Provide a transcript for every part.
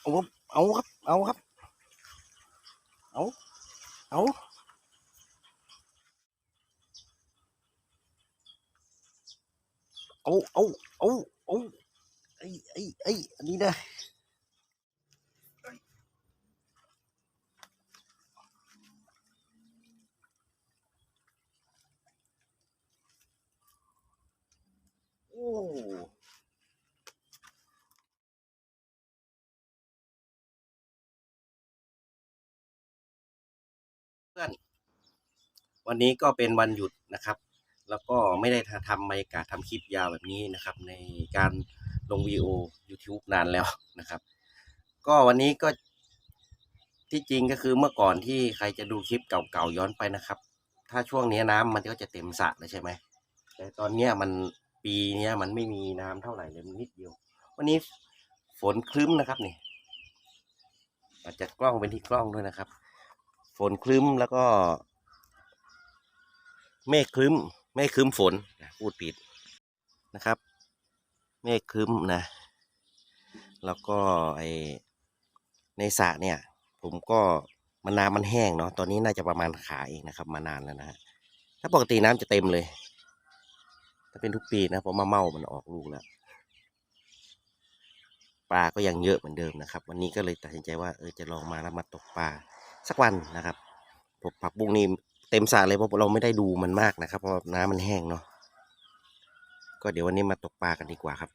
เอาครับเอาครับเอาครับ พื่อนวันนี้ก็เป็นวันหยุดนะครับ แล้วก็ไม่ได้ทำบรรยากาศทำคลิปยาวแบบนี้นะครับ ในการลงวิดีโอ YouTube นานแล้วนะครับ ก็วันนี้ก็ที่จริงก็คือเมื่อก่อนที่ใครจะดูคลิปเก่าๆย้อนไปนะครับ ถ้าช่วงนี้น้ำมันก็จะเต็มสระแล้วใช่ไหมแต่ตอนเนี้ยมันปีเนี้ยมันไม่มีน้ำเท่าไหร่เลยนนิดเดียว วันนี้ฝนคลึ้มนะครับนี่อาจจะกล้องเป็นที่กล้องด้วยนะครับ ฝนคลึ้มแล้วก็เมฆคลึ้มเมฆคลึ้มฝนพูดผิดนะครับ เมฆคลึ้มนะ แล้วก็ไอในสระเนี่ย ผมก็มันน้ำมันแห้งเนาะตอนนี้น่าจะประมาณขาเองนะครับ มานานแล้วนะฮะถ้าปกติน้ำจะเต็มเลย ถ้าเป็นทุกปีนะเพราะมะเม่ามันออกลูกแล้วปลาก็ยังเยอะเหมือนเดิมนะครับ วันนี้ก็เลยตัดสินใจว่าเออจะลองมาแล้วมาตกปลา สักวันนะครับผมผักบุ้งนี่เต็มสระเลยเพราะเราไม่ได้ดูมันมากนะครับ เพราะน้ำมันแห้งเนาะก็เดี๋ยววันนี้มาตกปลากันดีกว่าครับ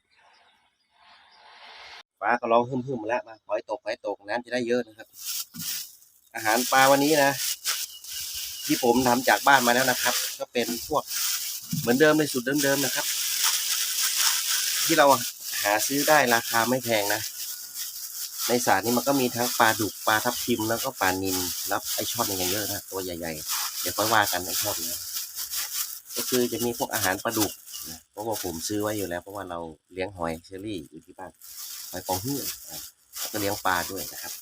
ปลาก็ร้องฮึ่มๆมาแล้วมาขอให้ตกขอให้ตกน้ำจะได้เยอะนะครับ อาหารปลาวันนี้นะ ที่ผมทำจากบ้านมาแล้วนะครับ ก็เป็นพวกเหมือนเดิมเลยสูตรเดิมๆนะครับ ที่เราหาซื้อได้ราคาไม่แพงนะ ในสระนี้มันก็มีทั้งปลาดุกปลาทับทิมแล้วก็ปลานิลแล้วไอช่อนอย่างเยอะนะตัวใหญ่ๆ เดี๋ยวค่อยว่ากันไอช่อนนะก็คือจะมีพวกอาหารปลาดุกนะเพราะว่าผมซื้อไว้อยู่แล้ว เพราะว่าเราเลี้ยงหอยเชอรี่อยู่ที่บ้านหอยฟองเฮือกอะแล้วก็เลี้ยงปลาด้วยนะครับ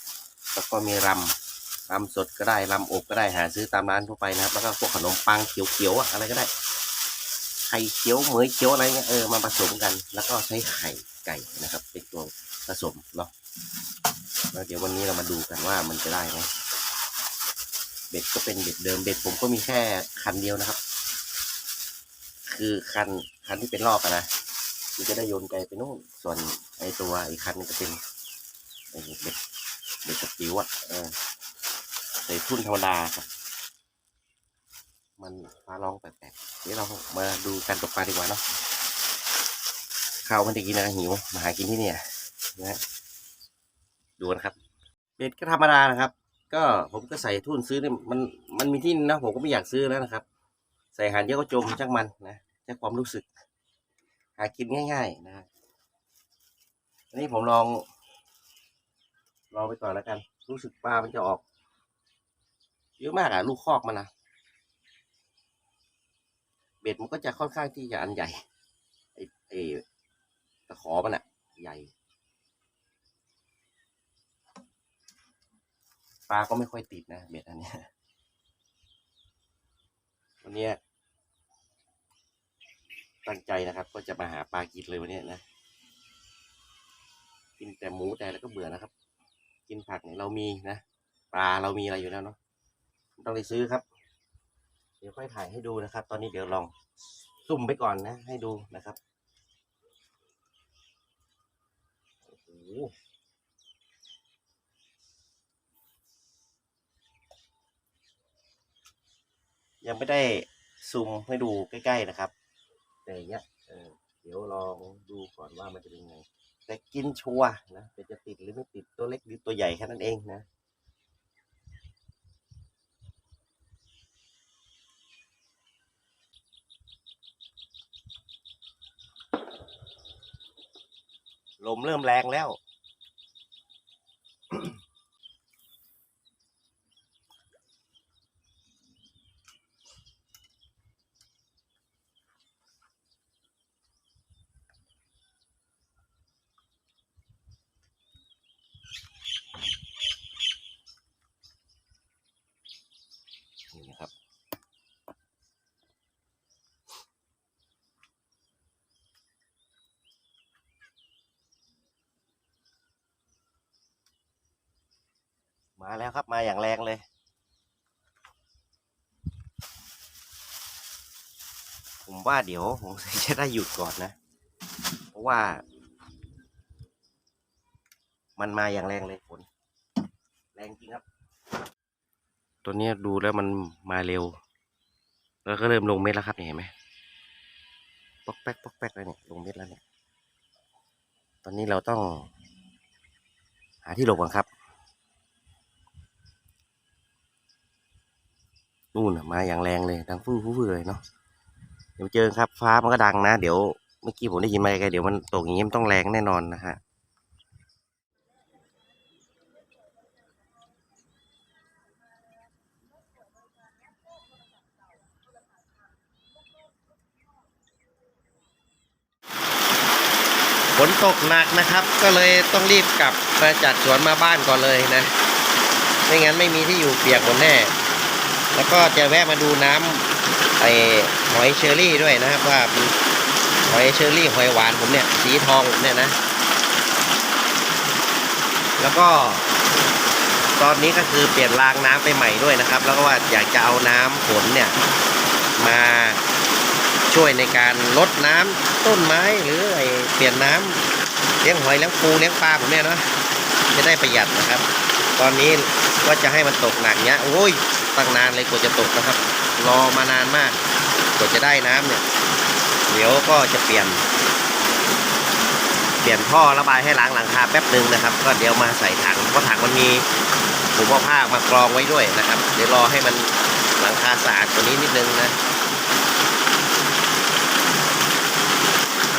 แล้วก็มีรำรำสดก็ได้รำอบก็ได้หาซื้อตามร้านทั่วไปนะครับ แล้วก็พวกขนมปังเขียวๆอะอะไรก็ได้ไข่เขียวเหมยเขียวอะไรเงี้ยเออมาผสมกัน แล้วก็ใช้ไข่ไก่นะครับ เป็นตัวผสมเนาะ แล้วเดี๋ยววันนี้เรามาดูกันว่ามันจะได้ไหมเบ็ดก็เป็นเบ็ดเดิมเบ็ดผมก็มีแค่คันเดียวนะครับ คือคันคันที่เป็นรอบอะนะคือจะได้โยนไกลไปนู่นส่วนไอตัวอีกคันนึงก็เป็นไอเบ็ดเบ็ดสปิวอะเออใส่ทุ่นธรรมดาครับ มันฟ้าร้องแปลกๆเดี๋ยวเรามาดูการตกปลาดีกว่าเนาะข้าวมันจะกินนะหิวมาหากินที่เนี่ยนะ ดูนะครับเบ็ดก็ธรรมดานะครับ ก็ผมก็ใส่ทุ่นซื้อเนี่ยมันมันมีที่นะผมก็ไม่อยากซื้อแล้วนะครับ ใส่หารเยอะก็จมช่างมันนะจากความรู้สึก หากินง่าย ๆนะฮะอันนี้ผมลองลองไปก่อนแล้วกัน รู้สึกปลามันจะออก เยอะมากอะลูกคอกมันนะเบ็ดมันก็จะค่อนข้างที่จะอันใหญ่ไอ้ไอ้ตะขอมันอะใหญ่ ปลาก็ไม่ค่อยติดนะเบ็ดอันเนี้ยวันนี้ตั้งใจนะครับ ก็จะมาหาปลากินเลยวันนี้นะ กินแต่หมูแต่แล้วก็เบื่อนะครับ กินผักเนี่ยเรามีนะปลาเรามีอะไรอยู่แล้วเนาะต้องไปซื้อครับ เดี๋ยวค่อยถ่ายให้ดูนะครับ ตอนนี้เดี๋ยวลองซุ่มไปก่อนนะ ให้ดูนะครับโอ้โห ยังไม่ได้ซูมให้ดูใกล้ ๆนะครับ แต่เงี้ยเออเดี๋ยวลองดูก่อนว่ามันจะเป็นไง แต่กินชัวนะแต่จะติดหรือไม่ติดตัวเล็กหรือตัวใหญ่แค่นั้นเองนะลมเริ่มแรงแล้ว มาแล้วครับมาอย่างแรงเลย ผมว่าเดี๋ยวผมจะได้หยุดก่อนนะ เพราะว่า มันมาอย่างแรงเลยฝนแรงจริงครับ ตัวนี้ดูแล้วมันมาเร็ว แล้วก็เริ่มลงเม็ดแล้วครับเนี่ยเห็นไหมปอกแป๊กปอกแป๊กแล้วเนี่ยลงเม็ดแล้วเนี่ย ตอนนี้เราต้อง หาที่หลบก่อนครับ นู่นนะมาอย่างแรงเลยดังฟู่ฟู่ฟู่เลยเนาะเดี๋ยวเจอครับ ฟ้ามันก็ดังนะ เดี๋ยวเมื่อกี้ผมได้ยินมาไกลเดี๋ยวมันตกอย่างนี้มันต้องแรงแน่นอนนะฮะฝนตกหนักนะครับ ก็เลยต้องรีบกลับมาจัดสวนมาบ้านก่อนเลยนะ ไม่งั้นไม่มีที่อยู่เปียกหมดแน่ แล้วก็จะแวะมาดูน้ำไอหอยเชอรี่ด้วยนะครับว่าหอยเชอรี่หอยหวานผมเนี่ยสีทองเนี่ยนะ แล้วก็ตอนนี้ก็คือเปลี่ยนรางน้ำไปใหม่ด้วยนะครับ แล้วก็ว่าอยากจะเอาน้ำฝนเนี่ยมาช่วยในการลดน้ำต้นไม้หรือไอเปลี่ยนน้ำเลี้ยงหอยเลี้ยงปูเลี้ยงปลาผมเนี่ยเนาะจะได้ประหยัดนะครับ ตอนนี้ว่าจะให้มันตกหนักเนี้ยโอ้ย ตั้งนานเลยกว่าจะตกนะครับ รอมานานมากกว่าจะได้น้ำเนี่ย เดี๋ยวก็จะเปลี่ยน เปลี่ยนท่อระบายให้ล้างหลังคาแป๊บหนึ่งนะครับ ก็เดี๋ยวมาใส่ถังเพราะถังมันมีผมเอาผ้ามากรองไว้ด้วยนะครับ เดี๋ยวรอให้มันหลังคาสะอาดกว่านี้นิดนึงนะ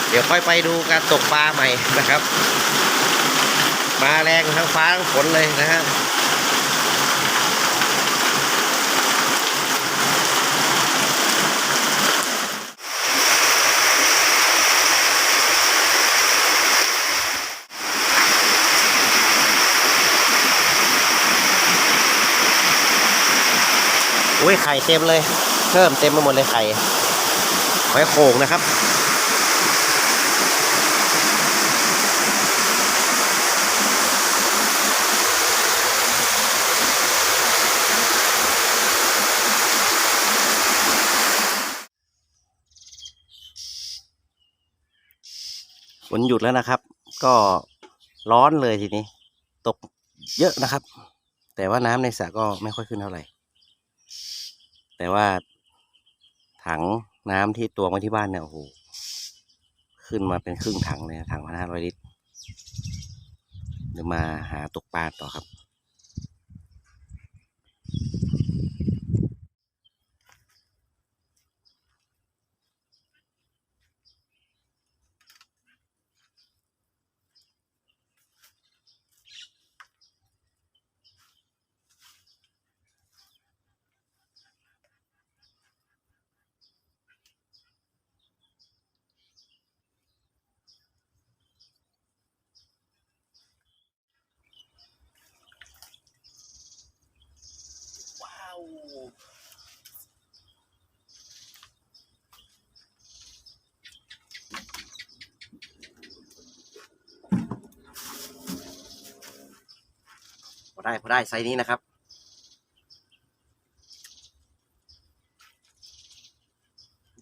เดี๋ยวค่อยไปดูการตกปลาใหม่นะครับ มาแรงทั้งฟ้าทั้งฝนเลยนะฮะ อุ้ยไข่เต็มเลย เพิ่มเต็มไปหมดเลยไข่หอยโข่งนะครับฝนหยุดแล้วนะครับ ก็ร้อนเลยทีนี้ ตกเยอะนะครับ แต่ว่าน้ำในสระก็ไม่ค่อยขึ้นเท่าไหร่ แต่ว่าถังน้ำที่ตัวมาที่บ้านเนี่ยโอ้โหขึ้นมาเป็นครึ่งถังเลยถังพันห้าร้อยลิตรเดี๋ยวมาหาตกปลาต่อครับ พอได้พอได้ไซส์นี้นะครับ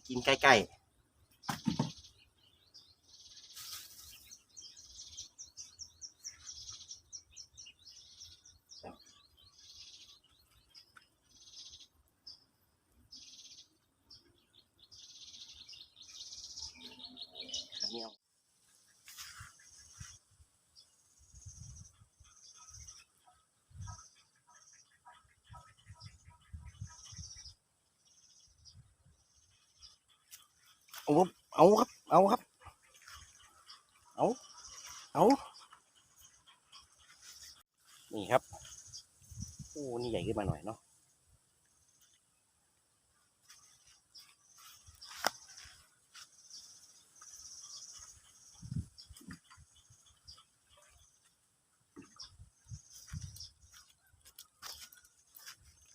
กินใกล้ๆครับเนี่ยเอาครับเอาครับ เอาครับ เอาเอานี่ครับโอ้นี่ใหญ่ขึ้นมาหน่อยเนาะ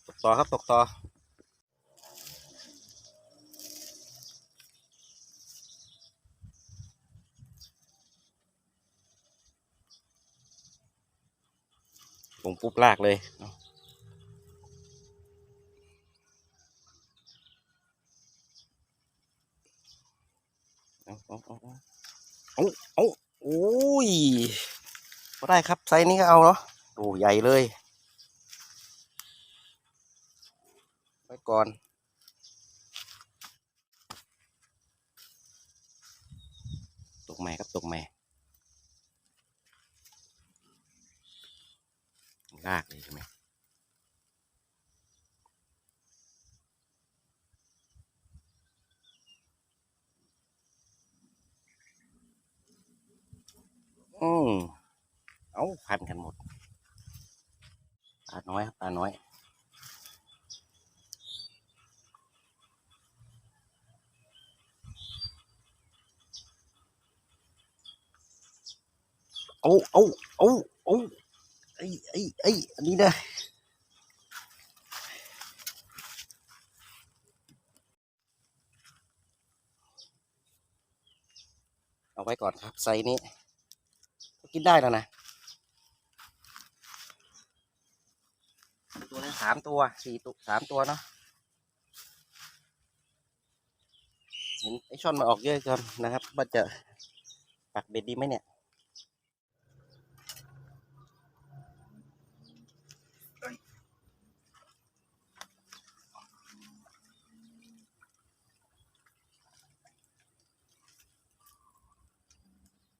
ตกต่อครับตกต่อ ลงปุ๊บลากเลยเอาเอาเอาเอาเอาโอ้ยก็ได้ครับไซส์นี้ก็เอาเนาะโอ้ใหญ่เลยไว้ก่อนตกแม่ครับตกแม่ลากเลยใช่ไหม อืมเอาพันกันหมดปลาน้อยครับปลาน้อยเอาเอาเอาเอาไอ้ไอ้ไอ้อันนี้นะเอาไว้ก่อนครับไซนี้ กินได้แล้วนะตัวนี้สามตัวสี่ตัวสามตัวเนาะเห็นไอช่อนมาออกเยอะเกินนะครับว่าจะปักเบ็ดดีไหมเนี่ย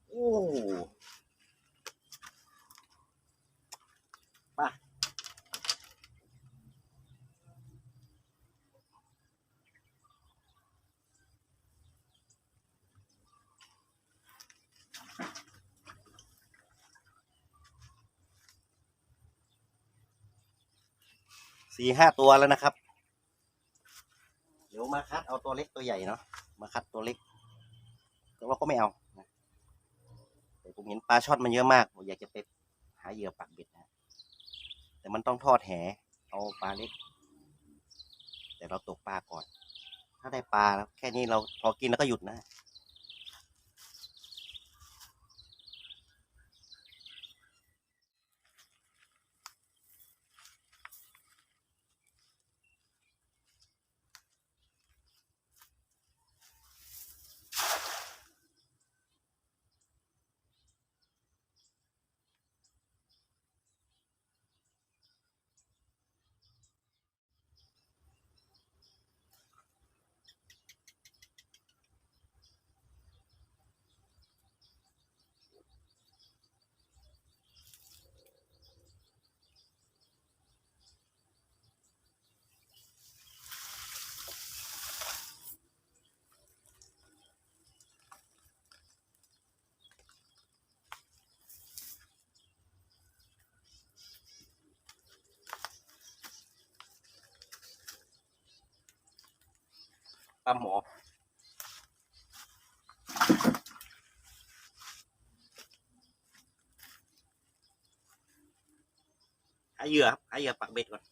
โอ้ สี่ห้าตัวแล้วนะครับ เดี๋ยวมาคัดเอาตัวเล็กตัวใหญ่เนาะมาคัดตัวเล็กแต่ว่าก็ไม่เอานะแต่ผมเห็นปลาช่อนมันเยอะมากผมอยากจะไปหาเหยื่อปักเบ็ดนะแต่มันต้องทอดแหเอาปลาเล็ก แต่เราตกปลาก่อน ถ้าได้ปลาแล้วแค่นี้เราพอกินแล้วก็หยุดนะ ปลาหมอหาเหยื่อครับหาเหยื่อปักเบ็ดก่อน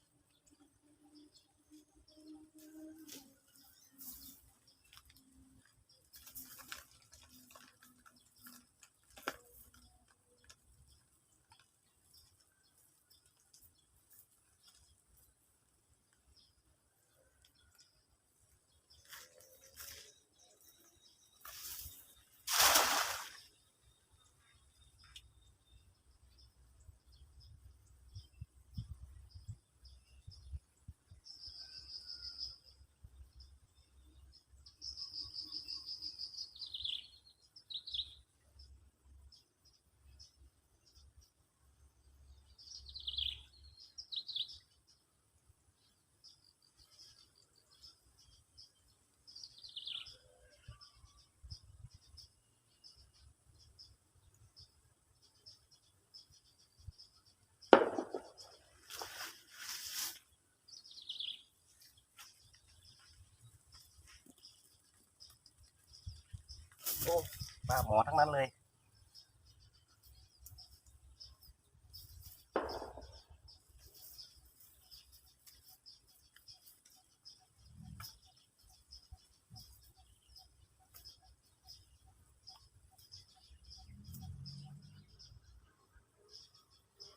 าหมอทั้งนั้นเลย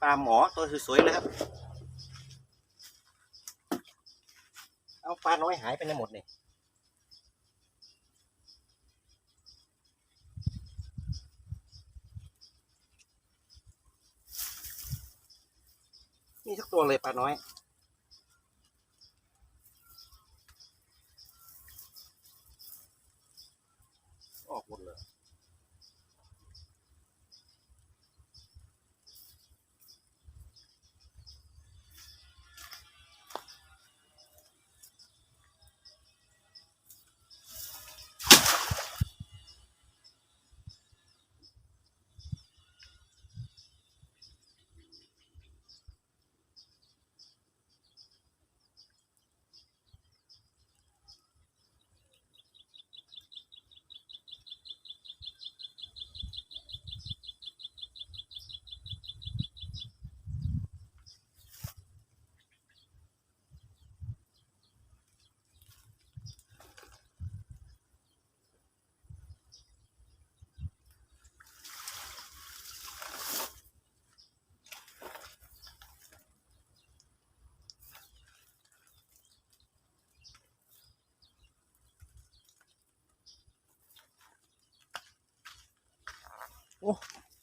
ปลาหมอตัวสวยๆเลยครับ เอาปลาน้อยหายไปไหนหมดเนี่ย ตัวเลยปลาน้อย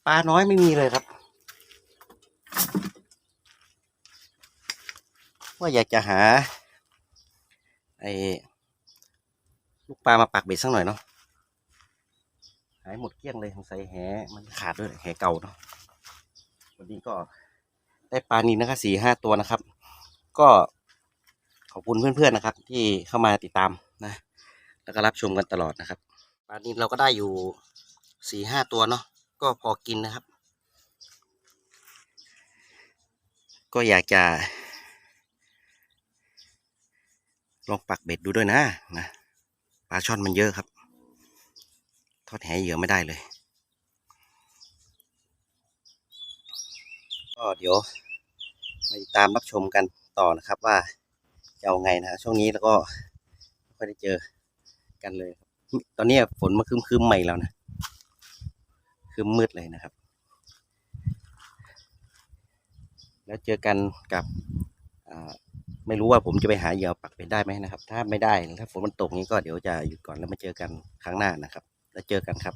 ปลาน้อยไม่มีเลยครับ ว่าอยากจะหา ไอ้ลูกปลามาปักเบ็ดสักหน่อยเนาะหายหมดเกลี้ยงเลยสงสัยแหมันขาดด้วยแหเก่าเนาะวันนี้ก็ได้ปลานินนะครับสี่ห้าตัวนะครับ ก็ขอบคุณเพื่อนๆนะครับ ที่เข้ามาติดตามนะ แล้วก็รับชมกันตลอดนะครับปลานินเราก็ได้อยู่สี่ห้าตัวเนาะ ก็พอกินนะครับ ก็อยากจะ ลองปักเบ็ดดูด้วยนะนะปลาช่อนมันเยอะครับ ทอดแหเหยื่อไม่ได้เลยก็เดี๋ยวมาติดตามรับชมกันต่อนะครับว่าจะเอาไงนะช่วงนี้แล้วก็ไม่ได้เจอกันเลย ตอนนี้ฝนมาคึมๆใหม่แล้วนะ คือมืดเลยนะครับ แล้วเจอกันกับไม่รู้ว่าผมจะไปหาเหยื่อปักเป็นได้ไหมนะครับ ถ้าไม่ได้ถ้าฝนมันตกนี้ก็เดี๋ยวจะหยุดก่อนแล้วมาเจอกันครั้งหน้านะครับ แล้วเจอกันครับ